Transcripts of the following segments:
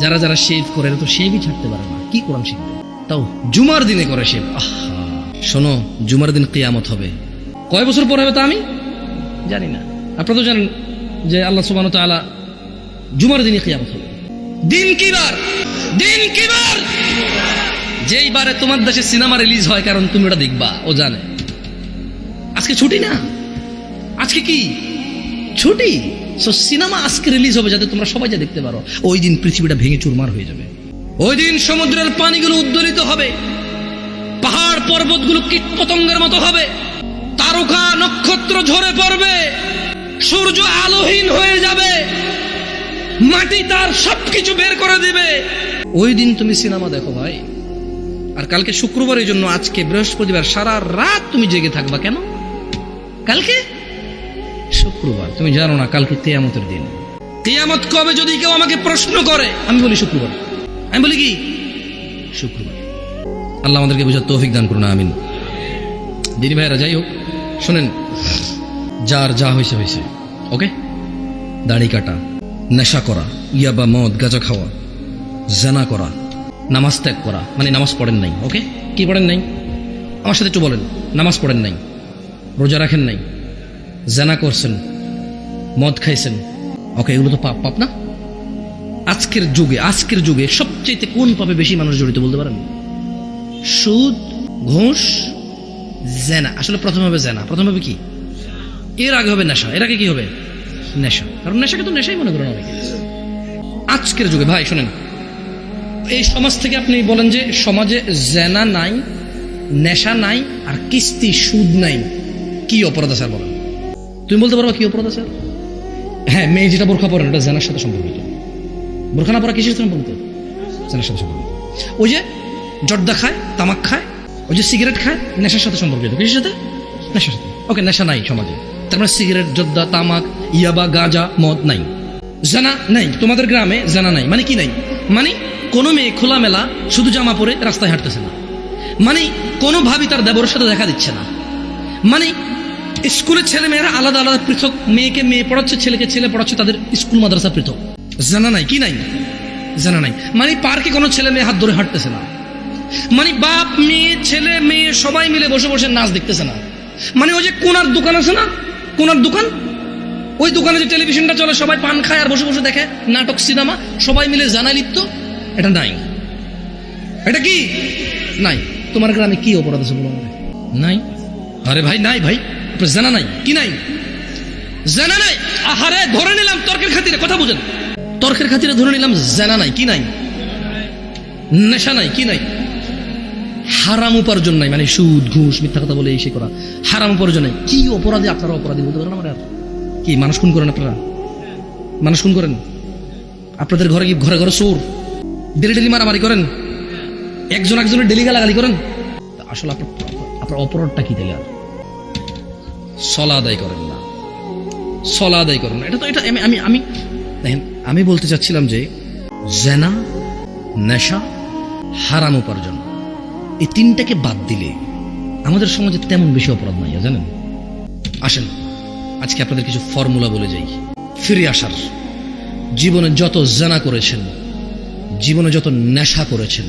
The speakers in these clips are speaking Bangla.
যারা যারা শেভ করে তো শেভই ছাড়তে পারে না। কি কোরআন শিখবে? তাও জুমার দিনে করে শেভ আহা। শোনো, জুমার দিন কেয়ামত হবে। কয় বছর পর হবে তা আমি? জানি না। আপনারা তো জানেন যে আল্লাহ সুবাহ তাআলা জুমার দিনে কিয়ামত হবে। দিন কি বার? দিন কি বার? যেই বারে তোমার দেশে সিনেমা রিলিজ হয়, কারণ তুমি ওটা দেখবা, ও জানে। আজকে ছুটি না? আজকে কি? ছুটি? সো সিনেমা আজকে রিলিজ হবে যাতে তোমরা সবাই যা দেখতে পারো। ওই দিন পৃথিবীটা ভেঙে চুরমার হয়ে যাবে। ওই দিন সমুদ্রের পানিগুলো উদ্দোলিত হবে। পাহাড় পর্বতগুলো কীট পতঙ্গের মতো হবে। তারকা নক্ষত্র ঝরে পড়বে। সূর্য আলোহীন হয়ে যাবে। মাটি তার সবকিছু বের করে দিবে। ওই দিন তুমি সিনেমা দেখো ভাই। আর কালকে শুক্রবারের জন্য আজকে বৃহস্পতিবার সারা রাত তুমি জেগে থাকবা কেন? কালকে? শুক্রবার। তুমি জানো না, কালকে তেয়ামতের দিন। তেয়ামত কবে যদি কেউ আমাকে প্রশ্ন করে, আমি বলি শুক্রবার। আমি বলি কি? শুক্রবার। আল্লাহ আমাদেরকে বোঝার তৌফিক দান করুন, আমিন। দিদি ভাইরা যাই হোক, শোনেন, যার যা হয়েছে হয়েছে, ওকে? দাড়ি কাটা, নেশা করা, ইয়াবা, মদ, গাঁজা খাওয়া, জানা করা, নামাজ ত্যাগ করা মানে নামাজ পড়েন নাই, ওকে? কি পড়েন নাই? আমার সাথে একটু বলেন, নামাজ পড়েন নাই, রোজা রাখেন নাই জানা করছেন, মদ খাইছেন। ওকে এগুলো তো পাপ পাপ না? আজকের যুগে আজকের যুগে সবচেয়ে কোন পাপে বেশি মানুষ জড়িত বলতে পারেন? সুদ, ঘুষ, জেনা। আসলে প্রথম হবে জেনা। প্রথম হবে কি? এর আগে হবে নেশা। এর আগে কি হবে? নেশা। কারণ নেশাকে তো নেশাই মনে করেন অনেকে। আজকের যুগে, ভাই, শোনেন। এই সমাজ থেকে আপনি বলেন যে সমাজে জেনা নাই, নেশা নাই, আর কিস্তি, সুদ নাই। কি অপরাধ আছে বলেন? তুমি বলতে পারবা কি অপরাধ আছে? হ্যাঁ মেয়ে যেটা বোরখা পরে ওটা জেনার সাথে সম্পর্কিত। বোরখা না পরা কিসের সম্পর্কিত? জেনার সাথে সম্পর্কিত। ওই যে জর্দা খায়, তামাক খায়, ওই যে সিগারেট খায়, নেশার সাথে সম্পর্কিত। কিসের সাথে? নেশার সাথে। ওকে, নেশা নাই সমাজে। তার মানে সিগারেট, জর্দা, তামাক, ইয়াবা, গাঁজা, মদ নাই। জানা নাই, তোমাদের গ্রামে জানা নাই। মানে কি নাই? মানে কোনো মেয়ে খোলামেলা শুধু জামা পরে রাস্তায় হাঁটতেছে না। মানে কোনো ভাবি তার দেবরের সাথে দেখা দিচ্ছে না। মানে স্কুলের ছেলে মেয়েরা আলাদা আলাদা পৃথক মেয়েকে মেয়ে পড়াচ্ছে, ছেলেকে ছেলে পড়াচ্ছে, তাদের স্কুল, মাদ্রাসা পৃথক। জানা নাই? কি নাই? জানা নাই। মানে পার্কে কোনো ছেলে মেয়ে হাত ধরে হাঁটতেছে না। মানে বাপ, মেয়ে, ছেলে, মেয়ে সবাই মিলে বসে বসে নাচ দেখতেছে না। মানে ওই যে কোনার দোকান আছে না? কোনার দোকান? ওই দোকানে যে টেলিভিশনটা চলে, সবাই পান খায় আর বসে বসে দেখে। নাটক, সিনেমা, সবাই মিলে জানা লিপ্ত। এটা নাই। এটা কি? নাই। তোমার গ্রামে কি অপরাধ আছে বলো নাই? আরে ভাই, নাই ভাই। জানা নাই? কি নাই? জানা নাই? আহারে, ধরে নিলাম তর্কের খাতিরে, কথা বুঝেন। তর্কের খাতিরে ধরে নিলাম জানা নাই, কি নাই? নেশা নাই, কি নাই? হারাম উপার্জন নাই মানে সুদ, ঘুষ, মিথ্যা কথা বলে এই সে করা। হারাম উপার্জন নাই। কি অপরাধী আপনারা অপরাধী বলতে পারেন আমার কি, মানুষ খুন করেন আপনারা? মানুষ খুন করেন? আপনাদের ঘরে কি ঘরে ঘরে চোর? ডেলি ডেলি মারামারি করেন? একজন একজনের ডেলি গালাগালি করেন আসলে আপনার আপনার অপরাধটা কি তাহলে আর? সলা আদায় করেন না। সলা আদায় করেন না। এটা তো, এটা আমি আমি দেখেন, আমি বলতে চাচ্ছিলাম যে জেনা, নেশা, হারাম উপার্জন, এই তিনটাকে বাদ দিলে আমাদের সমাজে তেমন বেশি অপরাধ নাই, জানেন? আসেন, আজকে আপনাদের কিছু ফর্মুলা বলে যাই। ফিরে আসার। জীবনে যত জানা করেছেন, জীবনে যত নেশা করেছেন,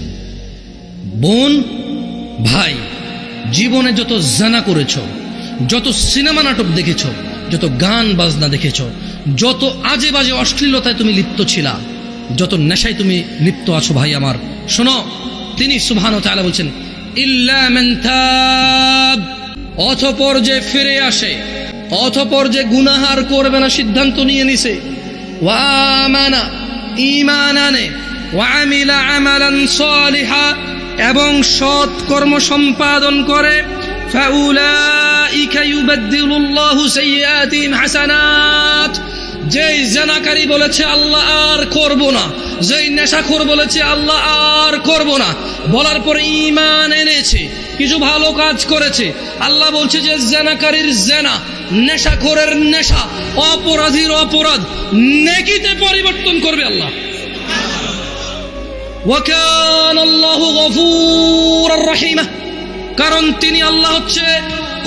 বোন, ভাই, জীবনে যত জানা করেছ যত সিনেমা নাটক দেখেছ, যত গান বাজনা দেখেছ, যত আজে বাজে অশ্লীলতায় তুমি লিপ্ত ছিলা, যত নেশায় তুমি লিপ্ত আছো ভাই আমার, শোনো, তিনি সুবহান তাআলা বলছেন অথপর যে ফিরে আসে, অথপর যে গুনাহার করবে না সিদ্ধান্ত নিয়ে নিছে আমালান এবং সৎ কর্ম সম্পাদন করে ফাউলাইকা ইউবাদদিলুল্লাহু সাইয়্যাতিহিম হাসানাত যেই জানাকারী বলেছে, আল্লাহ আর করব না। যেই নেশাখোর বলেছে, আল্লাহ আর করব না। বলার ঈমান এনেছে, কিছু ভালো কাজ করেছে। আল্লাহ বলছে যে, জেনাকারীর জেনা, নেশাখোরের নেশা, অপরাধীর অপরাধ, নেকিতে পরিবর্তন করবে আল্লাহ। রহিমা। কারণ তিনি আল্লাহ হচ্ছে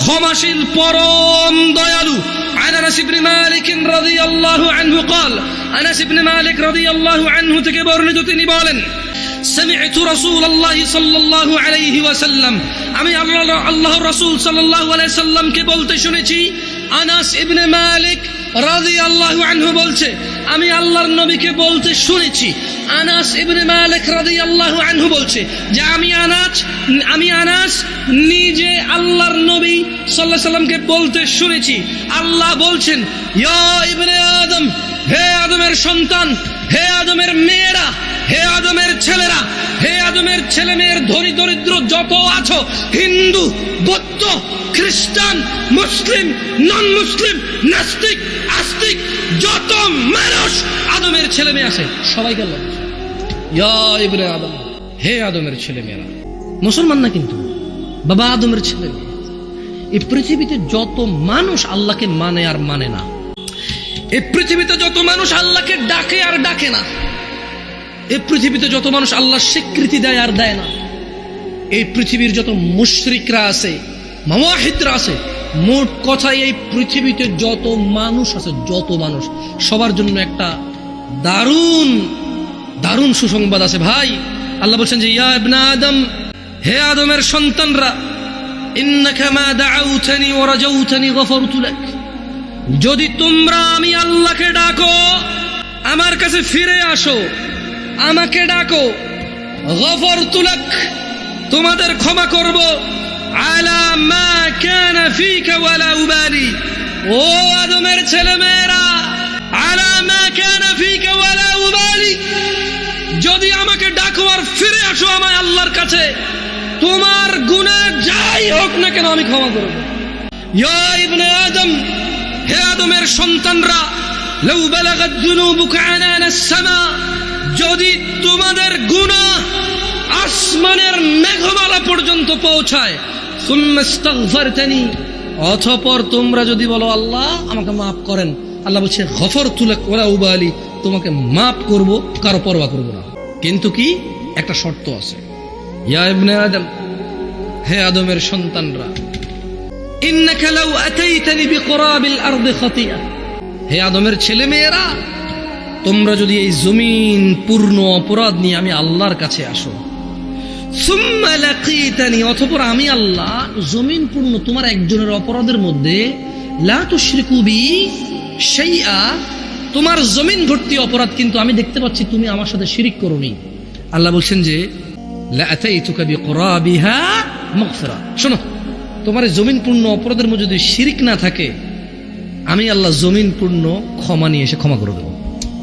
ক্ষমাশীল পরম দয়ালু عن انس بن مالك رضي الله عنه قال انس بن مالك رضي الله عنه থেকে বর্ণিত তিনি বলেন سمعت رسول الله صلى الله عليه وسلم আমি আল্লাহ আল্লাহর রাসূল সাল্লাল্লাহু আলাইহি সাল্লামকে বলতে শুনেছি আনাস ইবনে মালিক রাদিয়াল্লাহু আনহু বলছে, আমি আল্লাহর নবীকে বলতে শুনেছি। আনাস ইবনে মালিক আল্লাহ আনহু বলছে যে, আমি আনাস আমি আনাস নিজে আল্লাহর নবী সাল্লাহ সাল্লামকে বলতে শুনেছি। আল্লাহ বলছেন, ইয়া ইবনে আদম, হে আদমের সন্তান, হে আদমের আদমের ছেলে মেয়ের ধনী দরিদ্র যত আছো, হিন্দু, বৌদ্ধ, খ্রিস্টান, মুসলিম নন মুসলিম নাস্তিক, আস্তিক, যত মানুষ আদমের ছেলে মেয়ে আছে ইয়া ইবনে আদম, হে আদমের ছেলে মেয়েরা মুসলমান না কিন্তু? বাবা আদমের ছেলে মেয়ে এই পৃথিবীতে যত মানুষ আল্লাহকে মানে আর মানে না, এই পৃথিবীতে যত মানুষ আল্লাহকে ডাকে আর ডাকে না এই পৃথিবীতে যত মানুষ আল্লাহ স্বীকৃতি দেয় আর দেয় না, এই পৃথিবীর যত মুশরিকরা আছে, মাওয়াহিদরা আছে, মোট কথাই এই পৃথিবীতে যত মানুষ আছে, যত মানুষ, সবার জন্য একটা দারুণ দারুণ সুসংবাদ আছে। ভাই, আল্লাহ বলছেন যে, ইয়া ইবনা আদম, হে আদমের সন্তানরা যদি তোমরা আমি আল্লাহকে ডাকো, আমার কাছে ফিরে আসো আমাকে ডাকো। গফর তুলাক। তোমাদের ক্ষমা করব। আলা মা কানা ফিকা ওয়ালা উবালি। ও আদমের ছেলে মেয়েরা আলা মা কানা ফিকা ওয়ালা উবালি। যদি আমাকে ডাকো আর ফিরে আসো আমায় আল্লাহর কাছে, তোমার গুনাহ যাই হোক না কেন আমি ক্ষমা করব। ইয়া ইবনে আদম, হে আদমের সন্তানরা লৌ বালাগাত যুনুবুকা আনানা সামা আসমানের মেঘমালা পর্যন্ত পৌঁছায়। অতঃপর তোমরা যদি বলো, আল্লাহ, আমাকে মাফ করেন। আল্লাহ বলছে গফর তুলাক ওলা উবালি তোমাকে মাফ করব, কারও পরোয়া করব না। কিন্তু কি? একটা শর্ত আছে। ইয়া আদম, হে আদমের সন্তানরা হে আদমের ছেলে মেয়েরা তোমরা যদি এই জমিন পূর্ণ অপরাধ নিয়ে আমি আল্লাহর কাছে আসো অতঃপর আমি আল্লাহ জমিন পূর্ণ তোমার একজনের অপরাধের মধ্যে তোমার জমিন ভর্তি অপরাধ কিন্তু আমি দেখতে পাচ্ছি তুমি আমার সাথে শিরিক করোনি। আল্লাহ বলছেন যে শোনো, তোমার জমিন পূর্ণ অপরাধের মধ্যে যদি শিরিক না থাকে, আমি আল্লাহ জমিন পূর্ণ ক্ষমা নিয়ে এসে ক্ষমা করে দেবো।